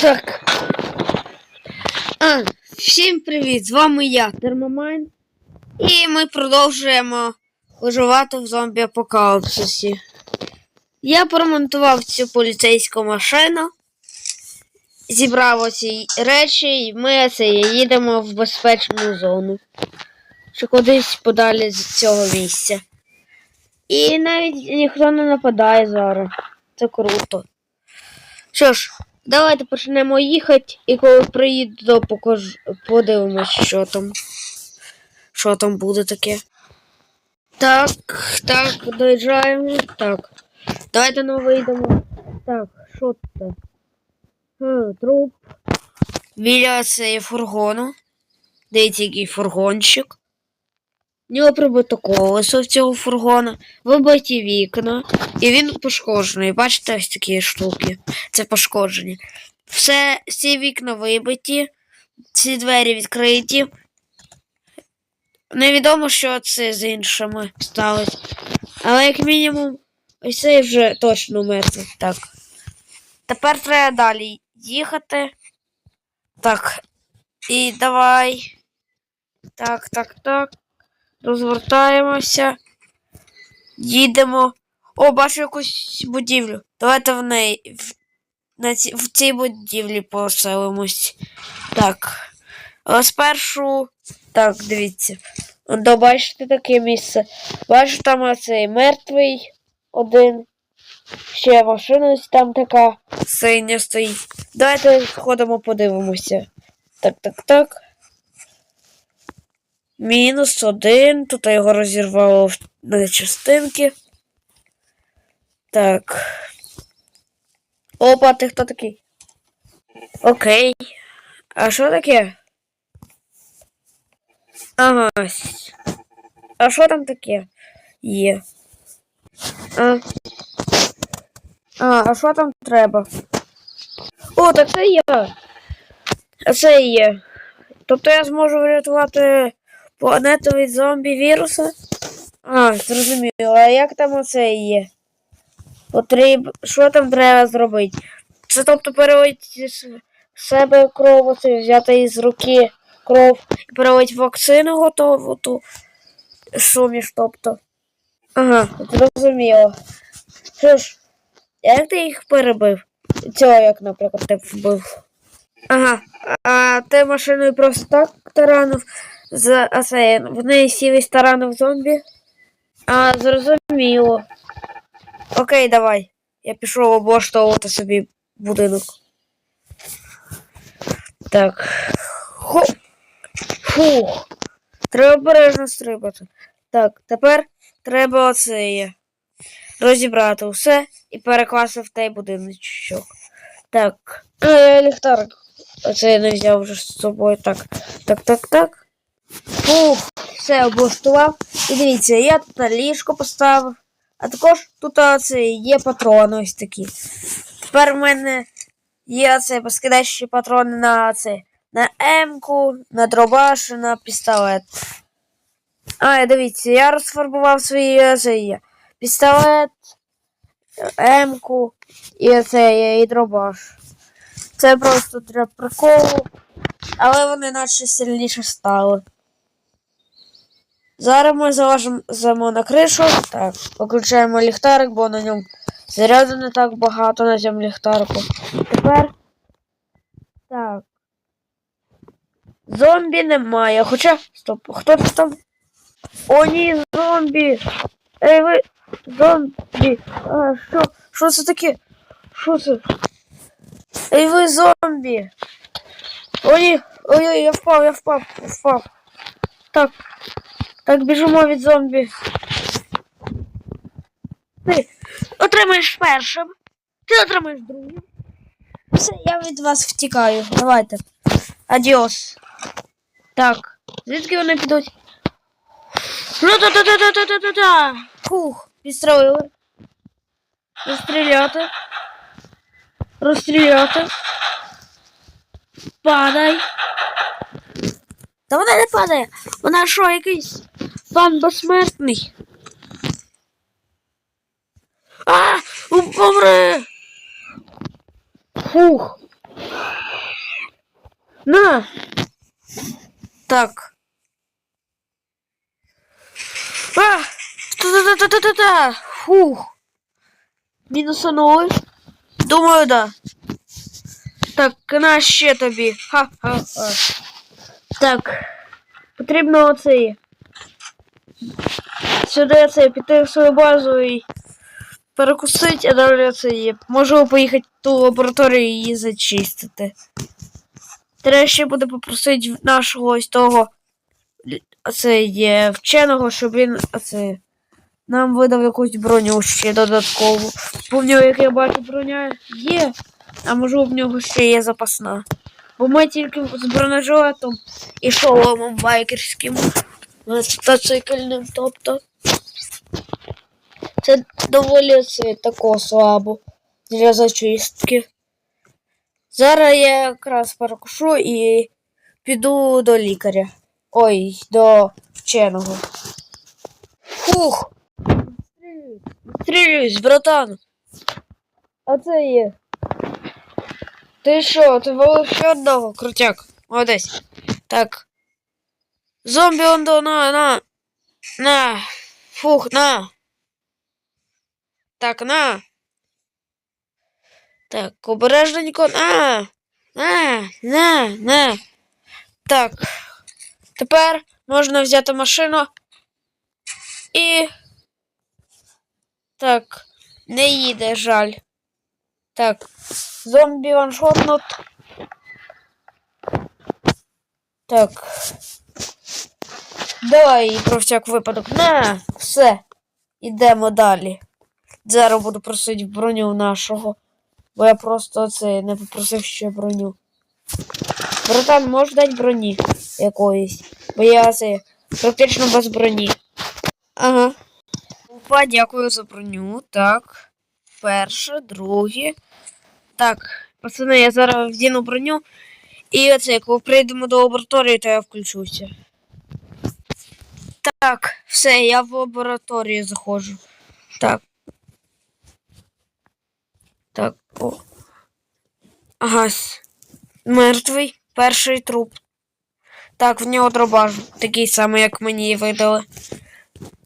Так. А, всім привіт! З вами я, Термомайн. І ми продовжуємо виживати в зомбі-апокаліпсисі. Я поремонтував цю поліцейську машину, зібрав оці речі, і ми це їдемо в безпечну зону. Чи кудись подалі з цього місця. І навіть ніхто не нападає зараз. Це круто. Що ж, давайте почнемо їхати, і коли приїду, то покаж... подивимось, що там. Що там буде таке. Так, так, доїжджаємо. Так. Давайте ну вийдемо. Так, що це? Труп. Біля цієї фургону. Дивіться, який фургончик. Нього прибито колесо цього фургона, вибиті вікна, і він пошкоджений. Бачите, ось такі штуки. Це пошкоджені. Все, всі вікна вибиті, ці двері відкриті. Невідомо, що це з іншими сталося. Але як мінімум, ось цей вже точно мертвий. Так. Тепер треба далі їхати. Так. І давай. Так, так, так. Розвертаємося. Їдемо. О, бачу якусь будівлю. Давайте в неї. В, на ці, в цій будівлі поселимось. Так. Але спершу. Так, дивіться. До бачите таке місце. Бачу, там оцей мертвий один. Ще машина там така синя стоїть. Давайте сходимо, подивимося. Так, так, так. Мінус один. Тут його розірвало на частинки. Так. Опа, ти хто такий? Окей. А що таке? Ага. А що там таке? Є. А, а, що там треба? О, так це я. А це є. Тобто я зможу врятувати планету від зомбі віруса? А, зрозуміло. А як там оце є? Потріб... Що там треба зробити? Це тобто перелити з себе кров, оце, взяти із руки кров і перелити вакцину готову ту суміш, тобто. Ага, зрозуміло. Що ж, як ти їх перебив? Цього як, наприклад, ти вбив. Ага, а ти машиною просто так таранив? З а це, в неї сівість таранив зомбі? А, зрозуміло. Окей, давай. Я пішов облаштовувати собі будинок. Так. Хо. Фух. Треба обережно стрибати. Так, тепер треба оце. Розібрати все і перекласти в той будиночок. Так. Е, ліхтарик. Оце я не взяв вже з собою. Так. Так, так, так. Фух, все облаштував. І дивіться, я тут ліжко поставив. А також тут оце є патрони ось такі. Тепер в мене є оце безкидачні патрони на це. На М-ку, на дробаш, на пістолет. А, дивіться, я розфарбував свої оце. Пістолет, М-ку і це є, і дробаш. Це просто для приколу. Але вони наче сильніше стали. Зараз ми залазимо на кришу. Так, виключаємо ліхтарик, бо на ньому заряду не так багато на цьому ліхтарику. Тепер. Так. Зомбі немає. Хоча. Стоп, хто там? О, ні, зомбі! Ей ви! Зомбі! А, що? Що це таке? Що це? Ей ви зомбі! О, ні! Ой-ой, я впав, я впав, впав. Так. Так, біжимо від зомбі. Ти отримаєш першим. Ти отримаєш другим. Все, я від вас втікаю. Давайте. Адіос. Так. Звідки вони підуть? Ну та-та-та-та-та-та-та! Фух, підстроїли. Розстріляти. Розстріляти. Падай. Та вона не падає. Вона що, якийсь пан безсмертний? А! Помри! Фух. На. Так. А! Та-та-та-та-та-та! Фух. Мінусанули. Думаю, да. Так, на ще тобі. Ха-ха-ха. Так. Потрібно оцей. Сюди це піти в свою базу і перекусити, а далі це є. Можу поїхати в ту лабораторію і її зачистити. Треба ще буде попросити нашого ось того оце є вченого, щоб він оце, нам видав якусь броню ще додаткову. Бо в нього, як я бачу, броня є, а може в нього ще є запасна. Бо ми тільки з бронежилетом і шоломом байкерським мотоцикльним, тобто. Це доволі це тако слабо для зачистки. Зараз я якраз перекушу і піду до лікаря. Ой, до вченого. Фух! Стрілюсь, братан. А це є. Ти що, ти валив ще одного? Крутяк. Молодець. Так. Зомбі он до на, на. На. Фух, на. Так, на. Так, обережненько. На. На, на, на. Так. Тепер можна взяти машину і. Так. Не їде, жаль. Так. Зомбі ваншотнут. Так. Давай про всяк випадок. На, все. Ідемо далі. Зараз буду просити броню нашого. Бо я просто це не попросив ще броню. Братан, можеш дати броні якоїсь? Бо я це практично без броні. Ага. Опа, дякую за броню. Так. Перше, друге. Так, пацани, я зараз вдіну броню. І оце, коли прийдемо до лабораторії, то я включуся. Так, все, я в лабораторію заходжу. Так. Так, о. Ага. Мертвий. Перший труп. Так, в нього дробаш. Такий самий, як мені видали.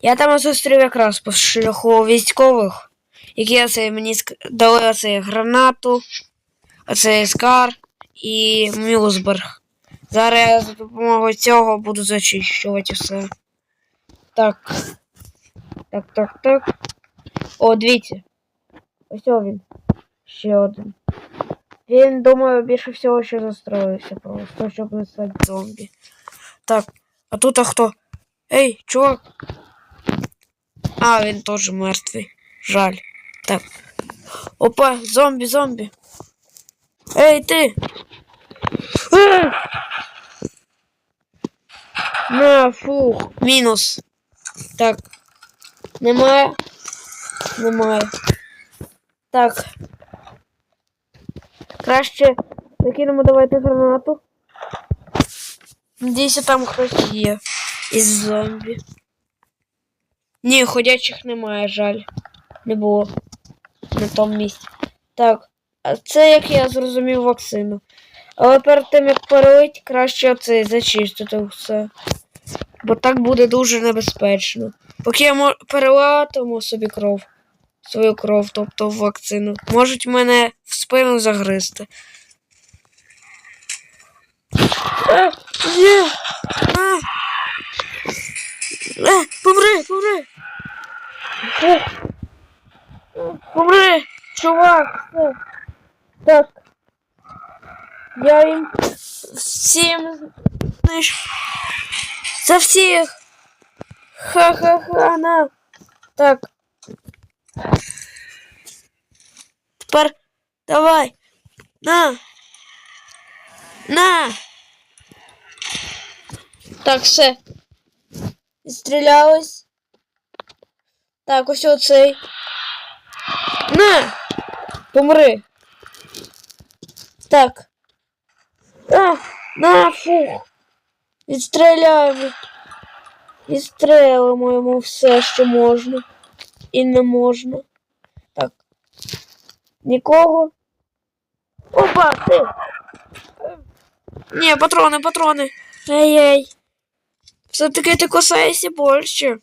Я там зустрів якраз по шляху військових, які оце мені дали оце гранату, оце скар і Мюзберг. Зараз я за допомогою цього буду зачищувати все. Так. Так, так, так. О, дивіться. Ось він. Ще один. Він, думаю, більше всього ще застроївся просто, щоб не стати зомбі. Так, а тут а хто? Ей, чувак. А, він теж мертвий. Жаль. Так. Опа, зомбі, зомбі. Ей, ти! Е! На, фух, мінус. Так. Немає. Немає. Так. Краще закинемо давайте гранату. Надіюся, там хтось є із зомбі. Ні, ходячих немає, жаль. Не було на тому місці. Так, це, як я зрозумів, вакцину. Але перед тим, як перелить, краще оце зачистити все. Бо так буде дуже небезпечно. Поки я перелатиму собі кров, свою кров, тобто вакцину, можуть мене в спину загризти. А, є! А! Е, помри, помри! Е, Помри, чувак! Все. Так. Я їм всім знаєш, за всіх. Ха-ха-ха, на. Так. Тепер давай. На. На. Так, все. Стрілялись. Так, ось оцей. На! Помри. Так. А, на, фух. Відстріляємо. Відстрелимо йому все, що можна. І не можна. Так. Нікого. Опа, ти. Ні, патрони, патрони. Ей-ей. Все-таки ти кусаєшся більше.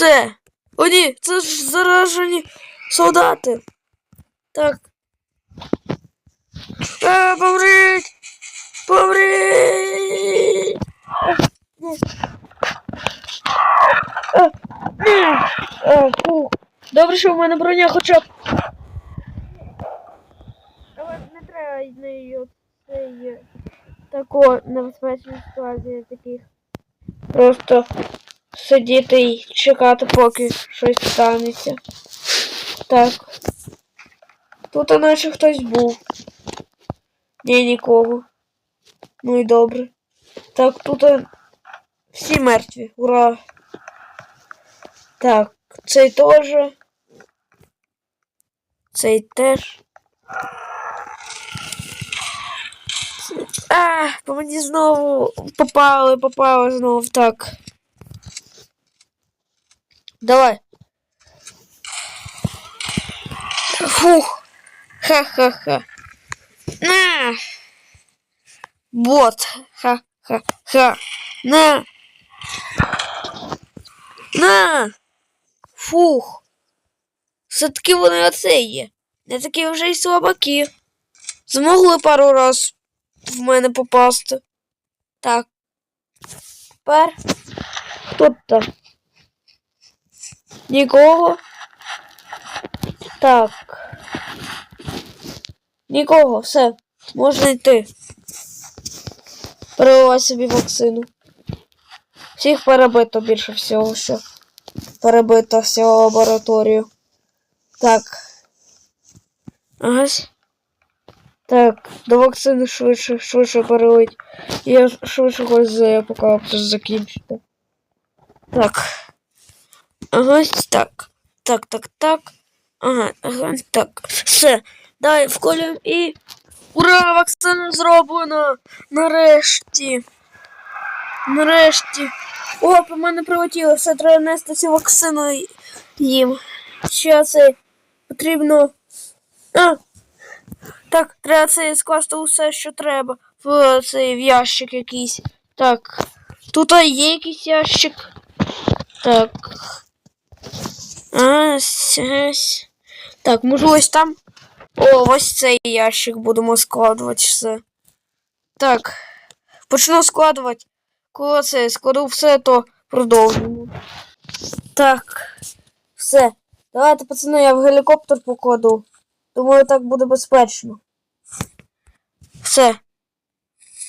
Все. О, ні, це ж заражені солдати. Так. А, помріть! Помріть! Фух. Добре, що в мене броня хоча б. Але не треба нею цей тако небезпечні ситуації таких. Просто сидіти і чекати, поки щось станеться. Так. Тут наче хтось був. Ні, нікого. Ну і добре. Так, тут всі мертві. Ура! Так, цей теж. Цей теж. А, по мені знову попали, попали знову. Так. Давай. Фух. Ха-ха-ха. На. Бот. Ха-ха-ха. На. На. Фух. Все-таки вони оце є. Не такі вже й слабаки. Змогли пару раз в мене попасти. Так. Тепер. Хто там? Нікого. Так. Нікого, все. Можна йти. Переливай собі вакцину. Всіх перебито більше всього, що перебито всю лабораторію. Так. Ага. Так, до вакцини швидше, швидше перелить. Я швидше хочу за апокаліпсис закінчити. Так. Ага, так. Так, так, так. Ага, ага, так. Все. Давай вколюємо і. Ура! Вакцина зроблена! Нарешті. Нарешті. О, по мене прилетіло, все треба нести цю вакцину їм. Ще це потрібно. А, так, треба це скласти усе, що треба. В цей в ящик якийсь. Так. Тут є якийсь ящик. Так. Так, може ось там. О, ось цей ящик будемо складувати все. Так. Почну складувати. Коли це складу все, то продовжимо. Так. Все. Давайте, пацани, я в гелікоптер покладу. Думаю, так буде безпечно. Все.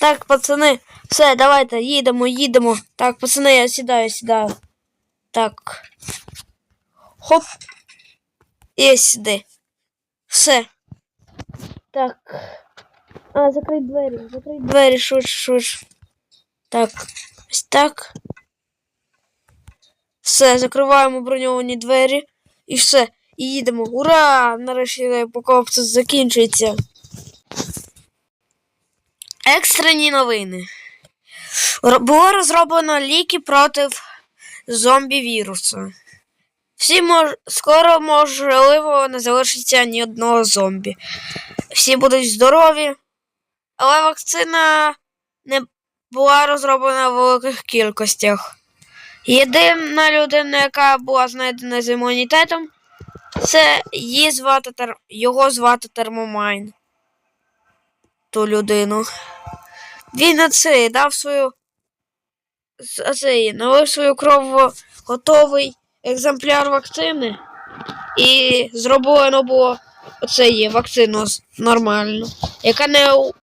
Так, пацани, все, давайте, їдемо, їдемо. Так, пацани, я сідаю, сідаю. Так. Хоп. І сюди. Все. Так. А, закрий двері, закрий двері, швидше, швидше. Так. Ось так. Все, закриваємо броньовані двері. І все. І їдемо. Ура! Нарешті покупці закінчується. Екстрені новини. Було розроблено ліки проти зомбі-вірусу. Всі мож... Скоро, можливо, не залишиться ні одного зомбі. Всі будуть здорові, але вакцина не була розроблена в великих кількостях. Єдина людина, яка була знайдена з імунітетом, це її звати тер... його звати Термомайн. Ту людину. Він на це дав свою. Це, налив свою кров готовий екземпляр вакцини. І зроблено було оце є вакцину нормальну, яка не